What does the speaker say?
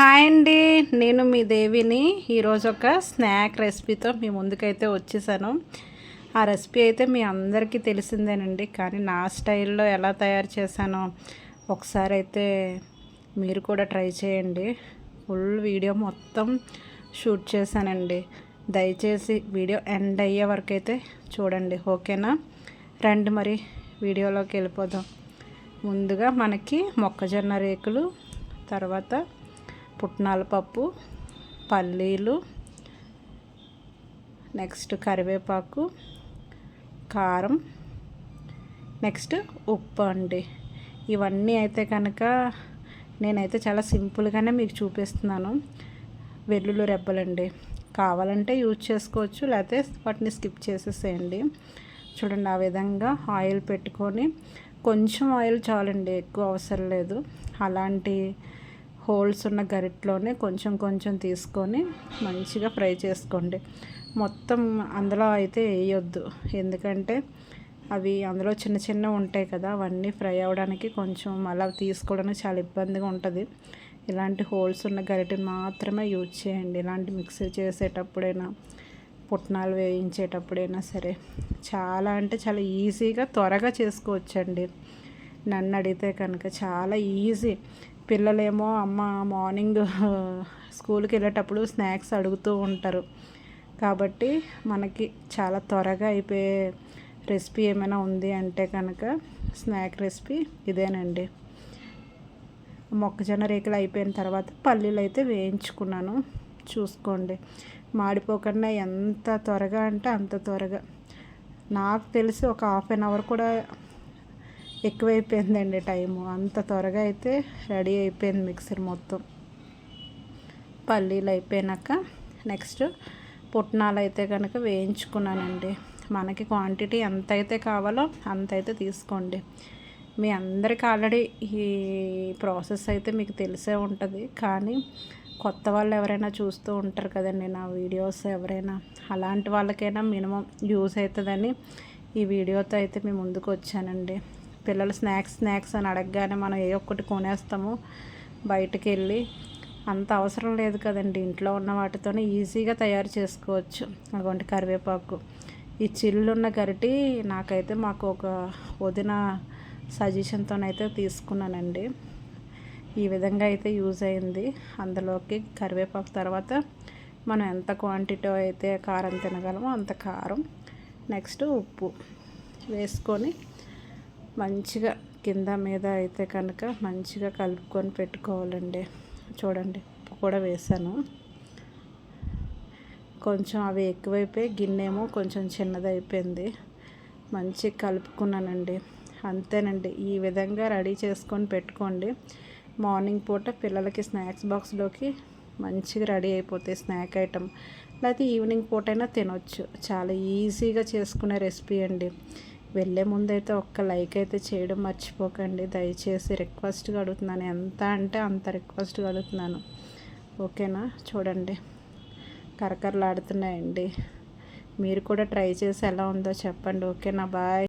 Hi అండి. నేను మీ దేవిని. ఈరోజు ఒక స్నాక్ రెసిపీతో మీ ముందుకైతే వచ్చేసాను. ఆ రెసిపీ అయితే మీ అందరికీ తెలిసిందేనండి. కానీ నా స్టైల్లో ఎలా తయారు చేశానో ఒకసారి అయితే మీరు కూడా ట్రై చేయండి. ఫుల్ వీడియో మొత్తం షూట్ చేశానండి. దయచేసి వీడియో ఎండ్ అయ్యే వరకు అయితే చూడండి. ఓకేనా? రండి మరి వీడియోలోకి వెళ్ళిపోదాం. ముందుగా మనకి మొక్కజొన్న రేకులు తర్వాత పుట్నాల పప్పు పల్లీలు నెక్స్ట్ కరివేపాకు కారం నెక్స్ట్ ఉప్పు అండి. ఇవన్నీ అయితే కనుక నేనైతే చాలా సింపుల్గానే మీకు చూపిస్తున్నాను. వెల్లుల్లి రెబ్బలండి. కావాలంటే యూజ్ చేసుకోవచ్చు లేకపోతే వాటిని స్కిప్ చేసేసేయండి. చూడండి ఆ విధంగా ఆయిల్ పెట్టుకొని కొంచెం ఆయిల్ చాలండి ఎక్కువ అవసరం లేదు. అలాంటి హోల్స్ ఉన్న గరిటలోనే కొంచెం కొంచెం తీసుకొని మంచిగా ఫ్రై చేసుకోండి. మొత్తం అందులో అయితే వేయొద్దు. ఎందుకంటే అవి అందులో చిన్న చిన్న ఉంటాయి కదా అవన్నీ ఫ్రై అవ్వడానికి కొంచెం అలా తీసుకోవడానికి చాలా ఇబ్బందిగా ఉంటుంది. ఇలాంటి హోల్స్ ఉన్న గరిటెని మాత్రమే యూజ్ చేయండి. ఇలాంటి మిక్సీ చేసేటప్పుడైనా పుట్నాలు వేయించేటప్పుడైనా సరే. చాలా అంటే చాలా ఈజీగా త్వరగా చేసుకోవచ్చండి. నన్ను అడిగితే కనుక చాలా ఈజీ. పిల్లలేమో అమ్మ మార్నింగ్ స్కూల్కి వెళ్ళేటప్పుడు స్నాక్స్ అడుగుతూ ఉంటారు. కాబట్టి మనకి చాలా త్వరగా అయిపోయే రెసిపీ ఏమైనా ఉంది అంటే కనుక స్నాక్ రెసిపీ ఇదేనండి. మొక్కజొన్న రేకులు అయిపోయిన తర్వాత పల్లీలు అయితే వేయించుకున్నాను. చూసుకోండి. మాడిపోకుండా ఎంత త్వరగా అంటే అంత త్వరగా. నాకు తెలిసి ఒక హాఫ్ అన్ అవర్ కూడా ఎక్కువైపోయిందండి టైము. అంత త్వరగా అయితే రెడీ అయిపోయింది మిక్సర్ మొత్తం. పల్లీలు అయిపోయినాక నెక్స్ట్ పుట్నాలు అయితే కనుక వేయించుకున్నానండి. మనకి క్వాంటిటీ ఎంత అయితే కావాలో అంత అయితే తీసుకోండి. మీ అందరికి ఆల్రెడీ ఈ ప్రాసెస్ అయితే మీకు తెలిసే ఉంటుంది. కానీ కొత్త వాళ్ళు ఎవరైనా చూస్తూ ఉంటారు కదండి నా వీడియోస్ ఎవరైనా. అలాంటి వాళ్ళకైనా మినిమం యూస్ అవుతుందని ఈ వీడియోతో అయితే మేము ముందుకు వచ్చానండి. పిల్లలు స్నాక్స్ స్నాక్స్ అని అడగగానే మనం ఏ ఒక్కటి కొనేస్తాము బయటకు వెళ్ళి అంత అవసరం లేదు కదండి. ఇంట్లో ఉన్న వాటితోనే ఈజీగా తయారు చేసుకోవచ్చు. అటువంటి కరివేపాకు. ఈ చిల్లున్న గరిటి నాకైతే మాకు ఒక వదిన సజెషన్తోనైతే తీసుకున్నానండి. ఈ విధంగా అయితే యూజ్ అయింది. అందులోకి కరివేపాకు తర్వాత మనం ఎంత క్వాంటిటీ అయితే కారం తినగలమో అంత కారం నెక్స్ట్ ఉప్పు వేసుకొని మంచిగా కింద మీద అయితే కనుక మంచిగా కలుపుకొని పెట్టుకోవాలండి. చూడండి కూడా వేసాను. కొంచెం అవి ఎక్కువైపోయి గిన్నెమో కొంచెం చిన్నదైపోయింది. మంచిగా కలుపుకున్నానండి. అంతేనండి ఈ విధంగా రెడీ చేసుకొని పెట్టుకోండి. మార్నింగ్ పూట పిల్లలకి స్నాక్స్ బాక్స్లోకి మంచిగా రెడీ అయిపోతాయి స్నాక్ ఐటమ్ లేకపోతే ఈవినింగ్ పూట అయినా తినొచ్చు. చాలా ఈజీగా చేసుకునే రెసిపీ అండి. వెళ్ళే ముందైతే ఒక్క లైక్ అయితే చేయడం మర్చిపోకండి. దయచేసి రిక్వెస్ట్గా అడుగుతున్నాను ఎంత అంటే అంత రిక్వెస్ట్గా అడుగుతున్నాను ఓకేనా? చూడండి. కరకరలాడుతున్నాయండి. మీరు కూడా ట్రై చేసి ఎలా ఉందో చెప్పండి. ఓకేనా? బాయ్.